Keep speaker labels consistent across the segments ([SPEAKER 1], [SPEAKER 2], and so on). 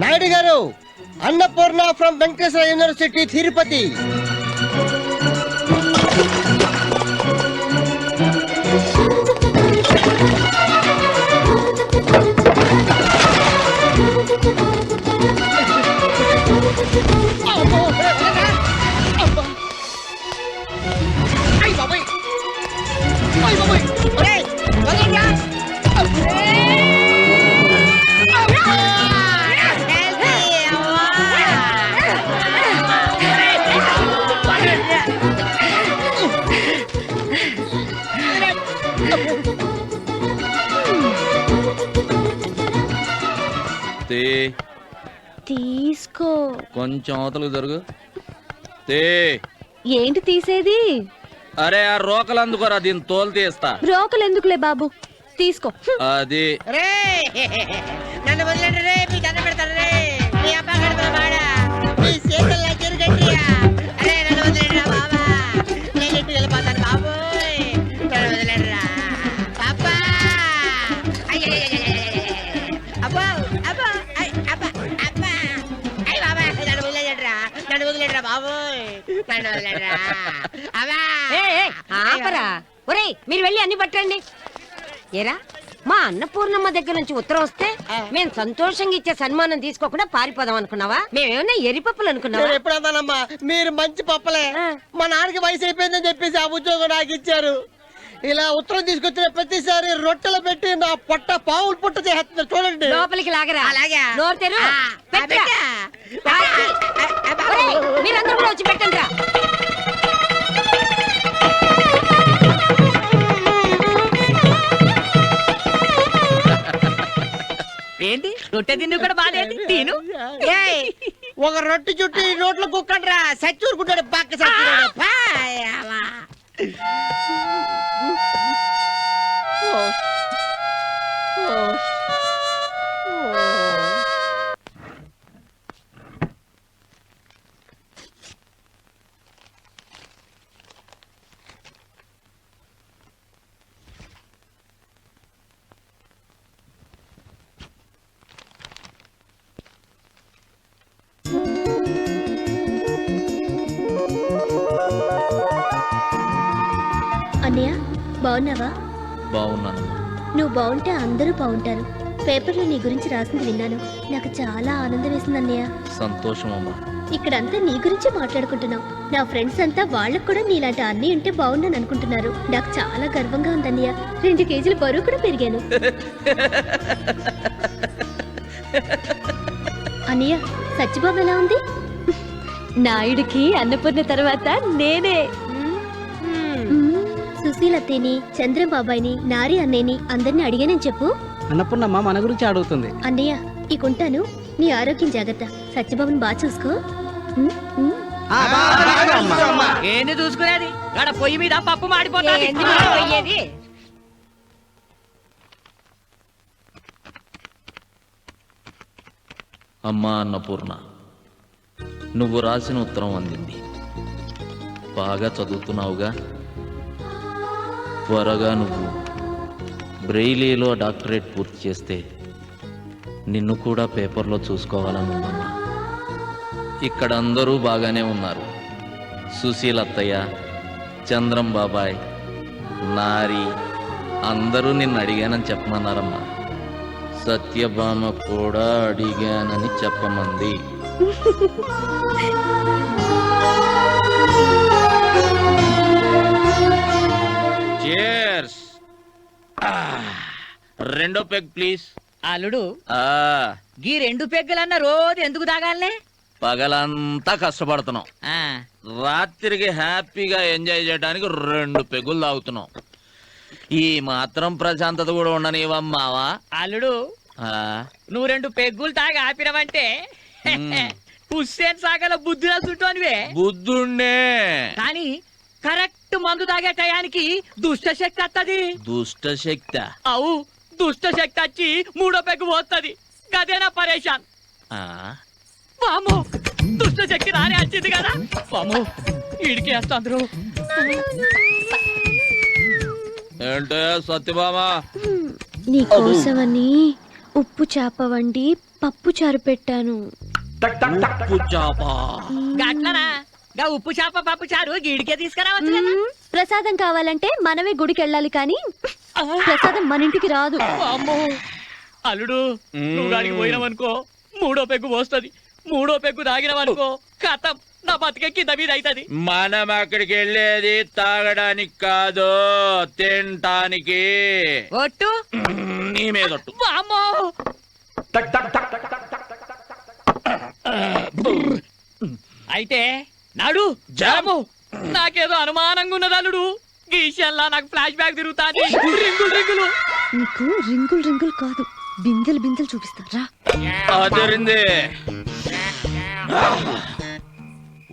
[SPEAKER 1] నాయుడు గారు Annapurna from Venkateswara university Tirupati.
[SPEAKER 2] తే.
[SPEAKER 3] తీసుకో.
[SPEAKER 2] కొంచెం అవతలకు జరుగు. తే.
[SPEAKER 3] ఏంటి తీసేది?
[SPEAKER 2] అరే ఆ రోకలు అందుకోరా దీన్ని తోలు తీస్తా.
[SPEAKER 3] రోకలు ఎందుకులే బాబు? తీసుకో.
[SPEAKER 2] అది.
[SPEAKER 4] రే. నన్ను వదిలేండి రే మీ దండ పెడతాను రే.
[SPEAKER 5] ఆపరా. ఒరేయ్ మీరు వెళ్ళి అన్ని పట్టండి. ఏరా మా అన్నపూర్ణమ్మ దగ్గర నుంచి ఉత్తరం వస్తే మేము సంతోషంగా ఇచ్చే సన్మానం తీసుకోకుండా పారిపోదాం అనుకున్నావా? మేమేమన్నా ఎరిపప్పులు అనుకున్నావా?
[SPEAKER 1] మీరు మంచి పప్పలే. మా నాన్నకి వయసు అయిపోయిందని చెప్పేసి ఆ ఉద్యోగం నాకు ఇచ్చారు. ఇలా ఉత్తరం తీసుకొచ్చిన ప్రతిసారి రొట్టెలు పెట్టి నా పొట్ట పావులు పుట్ట చేస్తున్నారు. చూడండి.
[SPEAKER 5] లోపలికి లాగరా.
[SPEAKER 4] అలాగా.
[SPEAKER 5] నోరు తెరు. మీరందరూ వచ్చి పెట్టండి రా
[SPEAKER 6] రొట్టె తిండి కూడా బాగాలేదు తిను.
[SPEAKER 4] ఒక రొట్టె చుట్టూ ఈ నోట్లో కుక్కండ్రా. సచ్చూరుకుంటాడు పక్క సచ్చూరుడు
[SPEAKER 3] బాగున్నావా?
[SPEAKER 2] బాగున్నానమ్మా.
[SPEAKER 3] నువ్వు బాగుంటే అందరూ బాగుంటారు. పేపర్లో నీ గురించి రాసింది విన్నాను. నాకు చాలా ఆనందం వేసింది అన్నయ్య.
[SPEAKER 2] సంతోషం అమ్మా
[SPEAKER 3] ఇక్కడంతా నీ గురించి మాట్లాడుకుంటున్నాం. నా ఫ్రెండ్స్ అంతా వాళ్ళకు కూడా నీలాంటి అన్నీ ఉంటే బాగుండని అనుకుంటున్నారు. నాకు చాలా గర్వంగా ఉంది అన్నయ్య. రెండు కేజీల బరువు కూడా పెరిగాను. అన్నయ్య సత్యబాబు ఎలా ఉంది? నాయుడికి అన్నపూర్ణ తర్వాత నేనే. సుశీల అత్తయ్యని చంద్రం బాబాయిని నారి అన్నయ్యని అందరిని అడిగానని చెప్పు?
[SPEAKER 7] అన్నపూర్ణమ్మ మన గురించి అడుగుతుంది.
[SPEAKER 3] అన్నయ్య ఇకుంటాను. నీ ఆరోగ్యం జాగ్రత్త. సత్యబాబుని బాగా చూసుకో. ఉమ్, ఉమ్.
[SPEAKER 6] ఏంది చూసుకునేది? గడ పొయ్యి మీద పప్పు మాడిపోతుంది.
[SPEAKER 2] అమ్మా అన్నపూర్ణ నువ్వు రాసిన ఉత్తరం అందింది. బాగా చదువుతున్నావుగా. త్వరగా నువ్వు బ్రెయిలీలో డాక్టరేట్ పూర్తి చేస్తే నిన్ను కూడా పేపర్లో చూసుకోవాలనుందమ్మా ఇక్కడ అందరూ బాగానే ఉన్నారు. సుశీల్ అత్తయ్య చంద్రం బాబాయ్ నారి అందరూ నిన్ను అడిగానని చెప్పమన్నారమ్మా. సత్యభామ కూడా అడిగానని చెప్పమంది. Ah, రెండో పెగ్ ప్లీజ్
[SPEAKER 6] అల్లుడు
[SPEAKER 2] ఆ.
[SPEAKER 6] గీ రెండు పెగ్గలన్న రోజు ఎందుకు తాగాలనే
[SPEAKER 2] పగలంతా కష్టపడుతున్నాం.
[SPEAKER 6] ఆ,
[SPEAKER 2] రాత్రికి హ్యాపీగా ఎంజాయ్ చేయడానికి రెండు పెగులు తాగుతున్నాం. ఈ మాత్రం ప్రశాంతత కూడా ఉండనివమ్మావా
[SPEAKER 6] అల్లుడు
[SPEAKER 2] ఆ,
[SPEAKER 6] నువ్వు రెండు పెగ్గులు తాగి ఆపినవంటే. హుస్సేన్ సాగల బుద్ధిలో చుట్టోనివే.
[SPEAKER 2] బుద్ధుండే
[SPEAKER 6] కానీ కరెక్ట్ మందు తాగే టయానికి దుష్ట శక్తి వత్తది
[SPEAKER 2] దుష్ట శక్తి
[SPEAKER 6] అవు దుష్ట శక్తి వచ్చి మూడో పెగ్గు పోతుంది గదేనా పరేషాన్? వామో దుష్ట శక్తి రానే వచ్చింది కదా. వామో ఈడికి వేస్తాండ్రు
[SPEAKER 2] ఏంటే సత్యభామ?
[SPEAKER 3] నీ కోసమని ఉప్పు చేప వండి పప్పు చారు పెట్టాను.
[SPEAKER 2] ఉప్పు చేప.
[SPEAKER 6] గట్లనా? గా ఉప్పు చేప పప్పు చారు గీడికే తీసుకురావచ్చు కదా
[SPEAKER 3] ప్రసాదం కావాలంటే మనమే గుడికి వెళ్ళాలి కానీ ప్రసాదం మన ఇంటికి రాదు
[SPEAKER 6] అమ్మో అల్లుడు నువ్వు గాడికి పోయినావనుకో మూడో పెగ్గు పోస్తుంది మూడో పెగ్గు తాగినావనుకో కథం నా బతికే కింద మీద అవుతుంది
[SPEAKER 2] మనం అక్కడికి వెళ్ళేది తాగడానికి కాదు తినటానికి
[SPEAKER 5] ఒట్టు
[SPEAKER 2] నీ మీదొట్టు
[SPEAKER 6] అమ్మో అయితే నాడు జాము. నాకేదో అనుమానంగా ఉన్నది అల్లుడు గీషల్లా నాకు ఫ్లాష్ బ్యాక్ తిరుగుతాది. రింగులు రింగులు.
[SPEAKER 3] నీకు రింగులు రింగులు కాదు. బిందెలు బిందెలు చూపిస్తారా
[SPEAKER 2] అదిరింది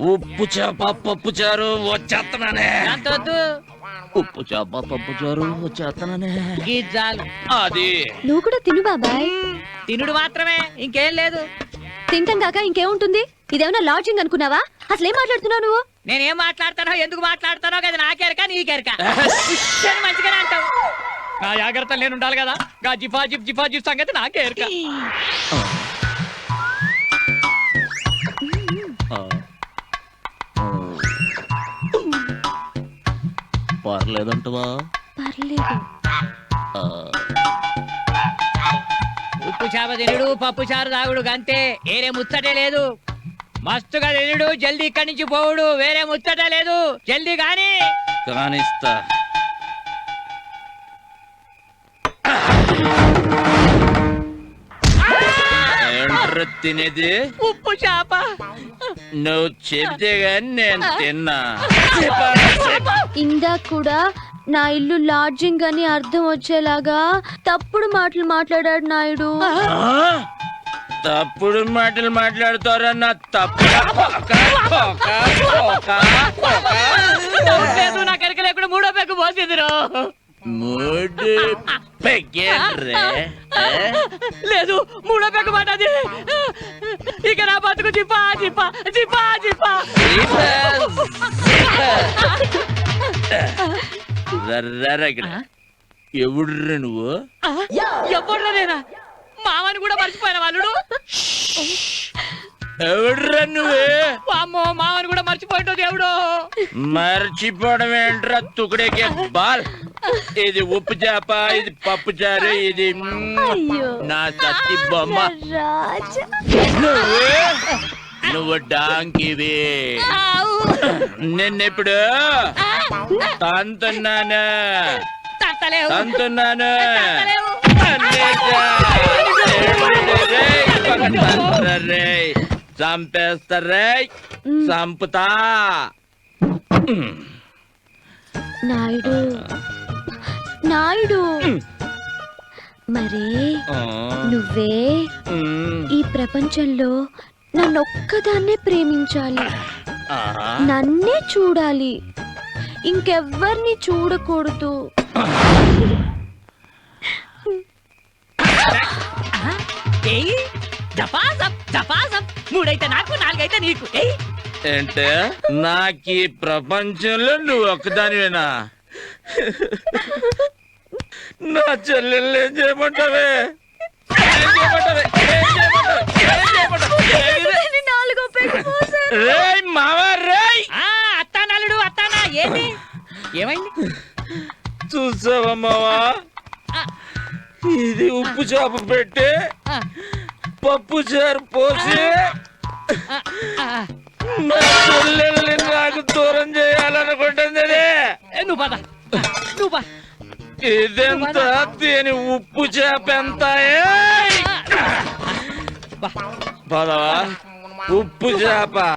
[SPEAKER 2] ఉప్పు చేప పప్పు చారు వచ్చేస్తున్నానే ఉప్పు చేప పప్పు చారు వచ్చేస్తున్నానే అది.
[SPEAKER 3] నువ్వు కూడా తిను బాబాయ్.
[SPEAKER 6] తినుడు మాత్రమే ఇంకేం లేదు.
[SPEAKER 3] తింటాం కాక ఇంకేముంటుంది? ఇదేమన్నా లాడ్జింగ్ అనుకున్నావా? అసలు ఏం మాట్లాడుతున్నావు నువ్వు?
[SPEAKER 6] నేనేం మాట్లాడతానో ఎందుకు మాట్లాడతానో కదా నాకెరక నీకెరక. మంచిగానే అంటావు. నా జాగ్రత్తలు నేను ఉండాలి కదా. గా జిఫా జిప్ జిఫా జిప్ సంగతి నాకే ఎరక
[SPEAKER 2] పర్లేదంటవా?
[SPEAKER 3] పర్లేదు.
[SPEAKER 6] చేప తినుడు పప్పు చారు తాగుడు అంతే వేరే ముచ్చటే లేదు. మస్తుగా తినుడు జల్దీ ఇక్కడి నుంచి పోవుడు. వేరే ముచ్చట లేదు. జల్దీ గాని.
[SPEAKER 2] కానిస్తా. ఏంట్రా తినేది?
[SPEAKER 6] ఉప్పు చేప.
[SPEAKER 2] నువ్వు చెప్తే గాని నేను తిన్నా.
[SPEAKER 3] ఇందాక కూడా నా ఇల్లు లాడ్జింగ్ అని అర్థం వచ్చేలాగా తప్పుడు మాటలు మాట్లాడాడు నాయుడు?
[SPEAKER 2] తప్పుడు మాటలు మాట్లాడుతారా నా తప్పు?
[SPEAKER 6] లేదు నా కరిక లేకుండా మూడో పెగ్గు పోసిందిరో.
[SPEAKER 2] మూడు
[SPEAKER 6] లేదు మూడో పెగ్గు పడ్డది ఇక నా బతుకు జిప్పా జిప్పా జిప్పా జిప్పా.
[SPEAKER 2] రర్రర ఇక్కడ ఎవడురా నువ్వు?
[SPEAKER 6] ఎప్పుడు నేనా? మామని కూడా మర్చిపోయిన వాళ్ళు
[SPEAKER 2] ఎవడురా నువ్వు?
[SPEAKER 6] అమ్మో మామని కూడా మర్చిపోయింటో దేవుడు.
[SPEAKER 2] మర్చిపోవడం ఏంట్రా తుకుడేకే బాల్? ఇది ఉప్పు చేప ఇది పప్పు చారు ఇది నా సత్తి బొమ్మ. నువ్వు? నువ్వు డాంకివి. నిన్నెప్పుడు? తంతున్నాను?
[SPEAKER 6] తట్టలేవు
[SPEAKER 2] తంతున్నాను?
[SPEAKER 6] తట్టలేవు.
[SPEAKER 2] చంపేస్తారే. చంపుతా.
[SPEAKER 3] నాయుడు. నాయుడు. మరే నువ్వే ఈ ప్రపంచంలో నన్నొక్కదాన్నే ప్రేమించాలి. నన్నే చూడాలి. ఇంకెవ్వరిని చూడకూడదు
[SPEAKER 6] ఏయ్ మూడైతే నాకు నాలుగైతే నీకు ఏయ్
[SPEAKER 2] ఏంటే నాకు ఈ ప్రపంచంలో నువ్వు ఒక్కదానివేనా నా చెల్లెళ్ళు ఏం చేయమంటావే ఏం చేయమంటావే? ఏం చేయమంటావే? ఏం చేయమంటావే? ఏది?
[SPEAKER 3] నాలుగో పెగ్గు
[SPEAKER 2] రేయ్ మావా రేయ్
[SPEAKER 6] ఆ ఏంటి? ఏమైంది?
[SPEAKER 2] చూసావా మావా ఇది ఉప్పు చేప పెట్టి పప్పు చారు పోసి నా చెల్లెల్ని నాకు దూరం చేయాలనుకుంటుంది
[SPEAKER 6] నువ్వు పద. నువ్వు పద.
[SPEAKER 2] ఇదెంత దీని ఉప్పు చేప ఎంత? పదవా? ఉప్పు చేప?